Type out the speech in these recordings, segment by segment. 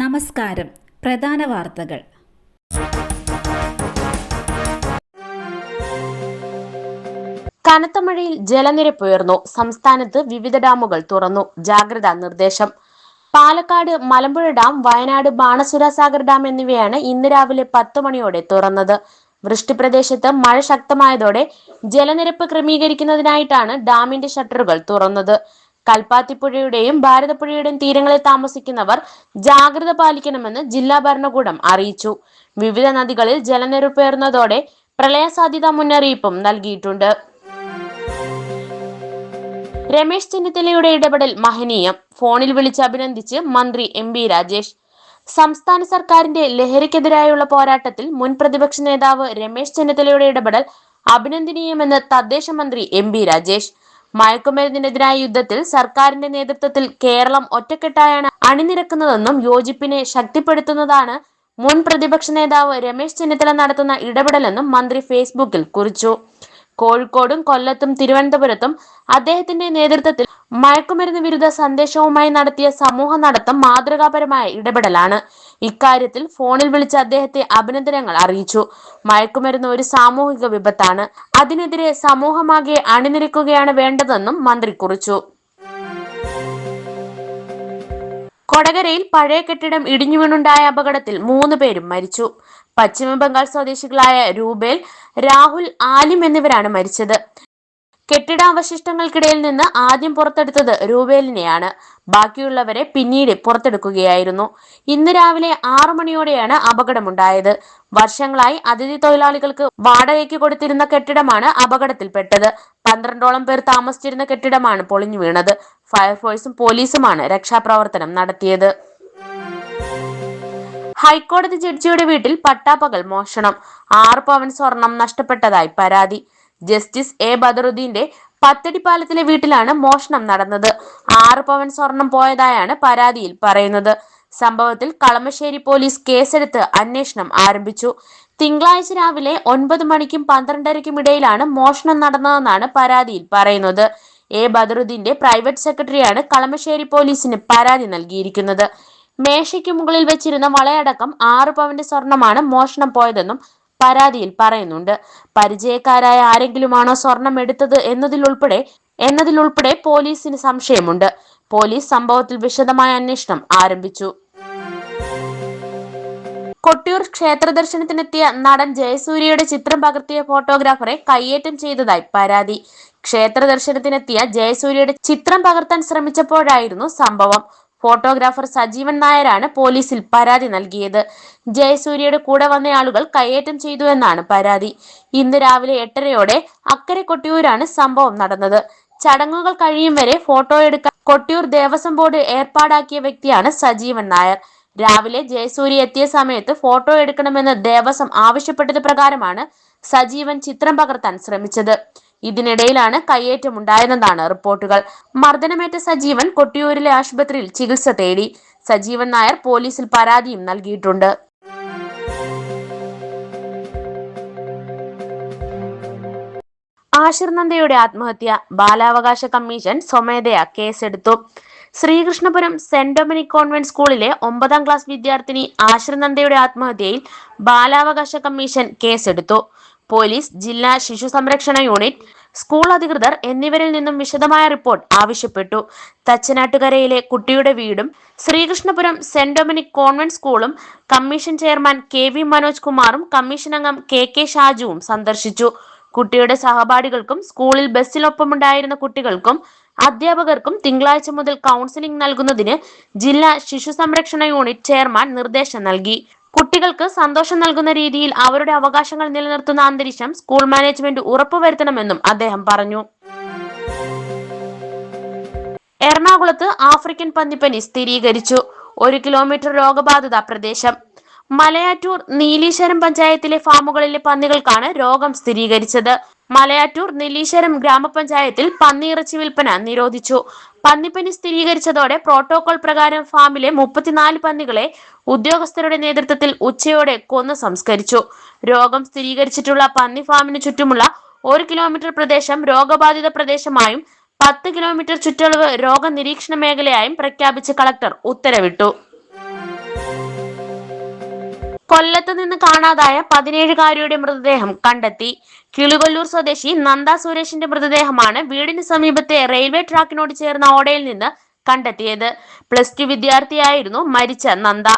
നമസ്കാരം. പ്രധാന വാർത്തകൾ. കനത്ത മഴയിൽ ജലനിരപ്പ് ഉയർന്നു. സംസ്ഥാനത്ത് വിവിധ ഡാമുകൾ തുറന്നു. ജാഗ്രതാ നിർദ്ദേശം. പാലക്കാട് മലമ്പുഴ ഡാം വയനാട് ബാണസുര സാഗർ ഡാം എന്നിവയാണ് ഇന്ന് രാവിലെ പത്ത് മണിയോടെ തുറന്നത്. വൃഷ്ടിപ്രദേശത്ത് മഴ ശക്തമായതോടെ ജലനിരപ്പ് ക്രമീകരിക്കുന്നതിനായിട്ടാണ് ഡാമിന്റെ ഷട്ടറുകൾ തുറന്നത്. കൽപ്പാത്തിപ്പുഴയുടെയും ഭാരതപ്പുഴയുടെയും തീരങ്ങളിൽ താമസിക്കുന്നവർ ജാഗ്രത പാലിക്കണമെന്ന് ജില്ലാ ഭരണകൂടം അറിയിച്ചു. വിവിധ നദികളിൽ ജലനിരപ്പ് ഉയർന്നതോടെ പ്രളയ സാധ്യതാ മുന്നറിയിപ്പും നൽകിയിട്ടുണ്ട്. രമേശ് ചെന്നിത്തലയുടെ ഇടപെടൽ മഹനീയം. ഫോണിൽ വിളിച്ച് അഭിനന്ദിച്ച് മന്ത്രി എം ബി രാജേഷ്. സംസ്ഥാന സർക്കാരിന്റെ ലഹരിക്കെതിരായുള്ള പോരാട്ടത്തിൽ മുൻ പ്രതിപക്ഷ നേതാവ് രമേശ് ചെന്നിത്തലയുടെ ഇടപെടൽ അഭിനന്ദനീയമെന്ന് തദ്ദേശ മന്ത്രി എം ബി രാജേഷ്. മയക്കുമരുന്നിനെതിരായ യുദ്ധത്തിൽ സർക്കാരിന്റെ നേതൃത്വത്തിൽ കേരളം ഒറ്റക്കെട്ടായാണ് അണിനിരക്കുന്നതെന്നും യോജിപ്പിനെ ശക്തിപ്പെടുത്തുന്നതാണ് മുൻ പ്രതിപക്ഷ നേതാവ് രമേശ് ചെന്നിത്തല നടത്തുന്ന ഇടപെടലെന്നും മന്ത്രി ഫേസ്ബുക്കിൽ കുറിച്ചു. കോഴിക്കോടും കൊല്ലത്തും തിരുവനന്തപുരത്തും അദ്ദേഹത്തിന്റെ നേതൃത്വത്തിൽ മയക്കുമരുന്ന് വിരുദ്ധ സന്ദേശവുമായി നടത്തിയ സമൂഹ നടത്തം മാതൃകാപരമായ ഇടപെടലാണ്. ഇക്കാര്യത്തിൽ ഫോണിൽ വിളിച്ച അദ്ദേഹത്തെ അഭിനന്ദനങ്ങൾ അറിയിച്ചു. മയക്കുമരുന്ന് ഒരു സാമൂഹിക വിപത്താണ്. അതിനെതിരെ സമൂഹമാകെ അണിനിരക്കുകയാണ് വേണ്ടതെന്നും മന്ത്രി കുറിച്ചു. കൊടകരയിൽ പഴയ കെട്ടിടം ഇടിഞ്ഞു വീണുണ്ടായ അപകടത്തിൽ മൂന്ന് പേരും മരിച്ചു. പശ്ചിമ ബംഗാൾ സ്വദേശികളായ രൂപേൽ രാഹുൽ ആലിം എന്നിവരാണ് മരിച്ചത്. കെട്ടിടാവശിഷ്ടങ്ങൾക്കിടയിൽ നിന്ന് ആദ്യം പുറത്തെടുത്തത് രൂപേലിനെയാണ്. ബാക്കിയുള്ളവരെ പിന്നീട് പുറത്തെടുക്കുകയായിരുന്നു. ഇന്ന് രാവിലെ ആറു മണിയോടെയാണ് അപകടമുണ്ടായത്. വർഷങ്ങളായി അതിഥി തൊഴിലാളികൾക്ക് വാടകയ്ക്ക് കൊടുത്തിരുന്ന കെട്ടിടമാണ് അപകടത്തിൽപ്പെട്ടത്. പന്ത്രണ്ടോളം പേർ താമസിച്ചിരുന്ന കെട്ടിടമാണ് പൊളിഞ്ഞു വീണത്. ഫയർഫോഴ്സും പോലീസുമാണ് രക്ഷാപ്രവർത്തനം നടത്തിയത്. ഹൈക്കോടതി ജഡ്ജിയുടെ വീട്ടിൽ പട്ടാപ്പകൽ മോഷണം. ആറ് പവൻ സ്വർണം നഷ്ടപ്പെട്ടതായി പരാതി. ജസ്റ്റിസ് എ ബദറുദ്ദീന്റെ പത്തടിപ്പാലത്തിലെ വീട്ടിലാണ് മോഷണം നടന്നത്. ആറ് പവൻ സ്വർണം പോയതായാണ് പരാതിയിൽ പറയുന്നത്. സംഭവത്തിൽ കളമശ്ശേരി പോലീസ് കേസെടുത്ത് അന്വേഷണം ആരംഭിച്ചു. തിങ്കളാഴ്ച രാവിലെ ഒൻപത് മണിക്കും പന്ത്രണ്ടരയ്ക്കും ഇടയിലാണ് മോഷണം നടന്നതെന്നാണ് പരാതിയിൽ പറയുന്നത്. എ. ബദറുദ്ദീന്റെ പ്രൈവറ്റ് സെക്രട്ടറിയാണ് കളമശ്ശേരി പോലീസിന് പരാതി നൽകിയിരിക്കുന്നത്. മേശയ്ക്ക് മുകളിൽ വെച്ചിരുന്ന വളയടക്കം ആറ് പവന്റെ സ്വർണമാണ് മോഷണം പോയതെന്നും പരാതിയിൽ പറയുന്നുണ്ട്. പരിചയക്കാരായ ആരെങ്കിലുമാണോ സ്വർണം എടുത്തത് എന്നതിലുൾപ്പെടെ എന്നതിലുൾപ്പെടെ പോലീസിന് സംശയമുണ്ട്. പോലീസ് സംഭവത്തിൽ വിശദമായ അന്വേഷണം ആരംഭിച്ചു. കൊട്ടിയൂർ ക്ഷേത്ര ദർശനത്തിനെത്തിയ നടൻ ജയസൂര്യയുടെ ചിത്രം പകർത്തിയ ഫോട്ടോഗ്രാഫറെ കയ്യേറ്റം ചെയ്തതായി പരാതി. ക്ഷേത്ര ദർശനത്തിനെത്തിയ ജയസൂര്യയുടെ ചിത്രം പകർത്താൻ ശ്രമിച്ചപ്പോഴായിരുന്നു സംഭവം. ഫോട്ടോഗ്രാഫർ സജീവൻ നായരാണ് പോലീസിൽ പരാതി നൽകിയത്. ജയസൂര്യയുടെ കൂടെ വന്ന ആളുകൾ കയ്യേറ്റം ചെയ്തു എന്നാണ് പരാതി. ഇന്ന് രാവിലെ എട്ടരയോടെ അക്കരെ കൊട്ടിയൂരാണ് സംഭവം നടന്നത്. ചടങ്ങുകൾ കഴിയും വരെ ഫോട്ടോ എടുക്കാൻ കൊട്ടിയൂർ ദേവസ്വം ബോർഡ് ഏർപ്പാടാക്കിയ വ്യക്തിയാണ് സജീവൻ നായർ. രാവിലെ ജയസൂരി എത്തിയ സമയത്ത് ഫോട്ടോ എടുക്കണമെന്ന് ദേവസ്വം ആവശ്യപ്പെട്ടത് പ്രകാരമാണ് സജീവൻ ചിത്രം പകർത്താൻ ശ്രമിച്ചത്. ഇതിനിടയിലാണ് കയ്യേറ്റമുണ്ടായതെന്നാണ് റിപ്പോർട്ടുകൾ. മർദ്ദനമേറ്റ സജീവൻ കൊട്ടിയൂരിലെ ആശുപത്രിയിൽ ചികിത്സ തേടി. സജീവൻ നായർ പോലീസിൽ പരാതിയും നൽകിയിട്ടുണ്ട്. നന്ദയുടെ ആത്മഹത്യ. ബാലാവകാശ കമ്മീഷൻ സ്വമേധയാ കേസെടുത്തു. ശ്രീകൃഷ്ണപുരം സെന്റ് ഡൊമിനിക് കോൺവെന്റ് സ്കൂളിലെ ഒമ്പതാം ക്ലാസ് വിദ്യാർത്ഥിനി ആശ്രനന്ദയുടെ ആത്മഹത്യയിൽ ബാലാവകാശ കമ്മീഷൻ കേസെടുത്തു. പോലീസ് ജില്ലാ ശിശു സംരക്ഷണ യൂണിറ്റ് സ്കൂൾ അധികൃതർ എന്നിവരിൽ നിന്നും വിശദമായ റിപ്പോർട്ട് ആവശ്യപ്പെട്ടു. തച്ചനാട്ടുകരയിലെ കുട്ടിയുടെ വീടും ശ്രീകൃഷ്ണപുരം സെന്റ് ഡൊമിനിക് കോൺവെന്റ് സ്കൂളും commission chairman K V Manoj കുമാറും കമ്മീഷൻ അംഗം കെ കെ ഷാജുവും സന്ദർശിച്ചു. കുട്ടിയുടെ സഹപാഠികൾക്കും സ്കൂളിൽ ബസ്സിലൊപ്പമുണ്ടായിരുന്ന കുട്ടികൾക്കും അധ്യാപകർക്കും തിങ്കളാഴ്ച മുതൽ കൗൺസിലിംഗ് നൽകുന്നതിന് ജില്ലാ ശിശു സംരക്ഷണ യൂണിറ്റ് ചെയർമാൻ നിർദ്ദേശം നൽകി. കുട്ടികൾക്ക് സന്തോഷം നൽകുന്ന രീതിയിൽ അവരുടെ അവകാശങ്ങൾ നിലനിർത്തുന്ന അന്തരീക്ഷം സ്കൂൾ മാനേജ്മെന്റ് ഉറപ്പുവരുത്തണമെന്നും അദ്ദേഹം പറഞ്ഞു. എറണാകുളത്ത് ആഫ്രിക്കൻ പന്നിപ്പനി സ്ഥിരീകരിച്ചു. ഒരു കിലോമീറ്റർ രോഗബാധിത പ്രദേശം. മലയാറ്റൂർ നീലീശ്വരം പഞ്ചായത്തിലെ ഫാമുകളിലെ പന്നികൾക്കാണ് രോഗം സ്ഥിരീകരിച്ചത്. മലയാറ്റൂർ നെല്ലീശ്വരം ഗ്രാമപഞ്ചായത്തിൽ പന്നിയിറച്ചി വിൽപ്പന നിരോധിച്ചു. പന്നിപ്പനി സ്ഥിരീകരിച്ചതോടെ പ്രോട്ടോകോൾ പ്രകാരം ഫാമിലെ മുപ്പത്തിനാല് പന്നികളെ ഉദ്യോഗസ്ഥരുടെ നേതൃത്വത്തിൽ ഉച്ചയോടെ കൊന്നു സംസ്കരിച്ചു. രോഗം സ്ഥിരീകരിച്ചിട്ടുള്ള പന്നി ഫാമിന് ചുറ്റുമുള്ള ഒരു കിലോമീറ്റർ പ്രദേശം രോഗബാധിത പ്രദേശമായും പത്ത് കിലോമീറ്റർ ചുറ്റളവ് രോഗനിരീക്ഷണ മേഖലയായും പ്രഖ്യാപിച്ച് കളക്ടർ ഉത്തരവിട്ടു. സ്ഥലത്ത് നിന്ന് കാണാതായ പതിനേഴുകാരിയുടെ മൃതദേഹം കണ്ടെത്തി. കിളികൊല്ലൂർ സ്വദേശി നന്ദ സുരേഷിന്റെ മൃതദേഹമാണ് വീടിന് സമീപത്തെ റെയിൽവേ ട്രാക്കിനോട് ചേർന്ന ഓടയിൽ നിന്ന് കണ്ടെത്തിയത്. പ്ലസ് ടു വിദ്യാർത്ഥിയായിരുന്നു മരിച്ച നന്ദ.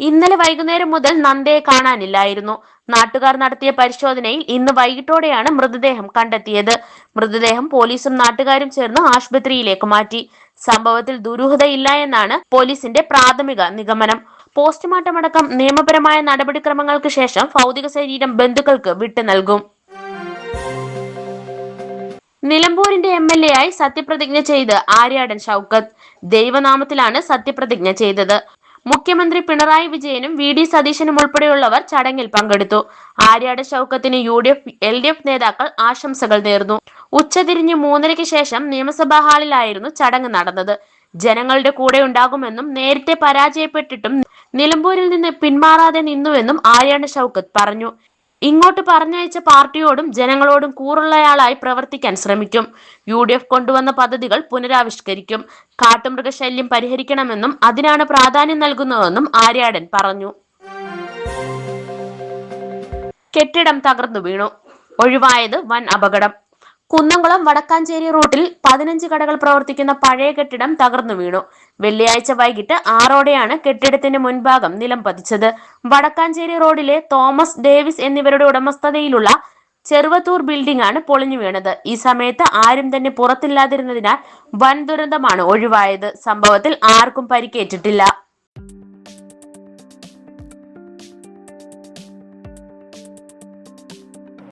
ഇന്നലെ വൈകുന്നേരം മുതൽ നന്ദയെ കാണാനില്ലായിരുന്നു. നാട്ടുകാർ നടത്തിയ പരിശോധനയിൽ ഇന്ന് വൈകിട്ടോടെയാണ് മൃതദേഹം കണ്ടെത്തിയത്. മൃതദേഹം പോലീസും നാട്ടുകാരും ചേർന്ന് ആശുപത്രിയിലേക്ക് മാറ്റി. സംഭവത്തിൽ ദുരൂഹതയില്ല എന്നാണ് പോലീസിന്റെ പ്രാഥമിക നിഗമനം. പോസ്റ്റ്മോർട്ടം അടക്കം നിയമപരമായ നടപടിക്രമങ്ങൾക്ക് ശേഷം ഭൗതിക ശരീരം ബന്ധുക്കൾക്ക് വിട്ടു നൽകും. നിലമ്പൂരിന്റെ എം എൽ എ ആയി സത്യപ്രതിജ്ഞ ചെയ്ത് ആര്യാടൻ ഷൗക്കത്ത്. ദൈവനാമത്തിലാണ് സത്യപ്രതിജ്ഞ ചെയ്തത്. മുഖ്യമന്ത്രി പിണറായി വിജയനും വി ഡി സതീശനും ഉൾപ്പെടെയുള്ളവർ ചടങ്ങിൽ പങ്കെടുത്തു. Aryad ശൗക്കത്തിന് U D F L D F നേതാക്കൾ ആശംസകൾ നേർന്നു. ഉച്ചതിരിഞ്ഞ് മൂന്നരയ്ക്ക് ശേഷം നിയമസഭാ ഹാളിലായിരുന്നു ചടങ്ങ് നടന്നത്. ജനങ്ങളുടെ കൂടെ ഉണ്ടാകുമെന്നും നേരത്തെ പരാജയപ്പെട്ടിട്ടും നിലമ്പൂരിൽ നിന്ന് പിന്മാറാതെ നിന്നുവെന്നും ആര്യാട് ഷൗക്കത്ത് പറഞ്ഞു. ഇങ്ങോട്ട് പറഞ്ഞയച്ച പാർട്ടിയോടും ജനങ്ങളോടും കൂറുള്ളയാളായി പ്രവർത്തിക്കാൻ ശ്രമിക്കും. യു ഡി എഫ് കൊണ്ടുവന്ന പദ്ധതികൾ പുനരാവിഷ്കരിക്കും. കാട്ടുമൃഗശല്യം പരിഹരിക്കണമെന്നും അതിനാണ് പ്രാധാന്യം നൽകുന്നതെന്നും ആര്യാടൻ പറഞ്ഞു. കെട്ടിടം തകർന്നു വീണു. ഒഴിവായത് വൻ അപകടം. കുന്നംകുളം വടക്കാഞ്ചേരി റൂട്ടിൽ പതിനഞ്ച് കടകൾ പ്രവർത്തിക്കുന്ന പഴയ കെട്ടിടം തകർന്നു വീണു. വെള്ളിയാഴ്ച വൈകിട്ട് ആറോടെയാണ് കെട്ടിടത്തിന്റെ മുൻഭാഗം നിലം പതിച്ചത്. വടക്കാഞ്ചേരി റോഡിലെ തോമസ് ഡേവിസ് എന്നിവരുടെ ഉടമസ്ഥതയിലുള്ള ചെറുവത്തൂർ ബിൽഡിംഗ് ആണ് പൊളിഞ്ഞു വീണത്. ഈ സമയത്ത് ആരും തന്നെ പുറത്തില്ലാതിരുന്നതിനാൽ വൻ ദുരന്തമാണ് ഒഴിവായത്. സംഭവത്തിൽ ആർക്കും പരിക്കേറ്റിട്ടില്ല.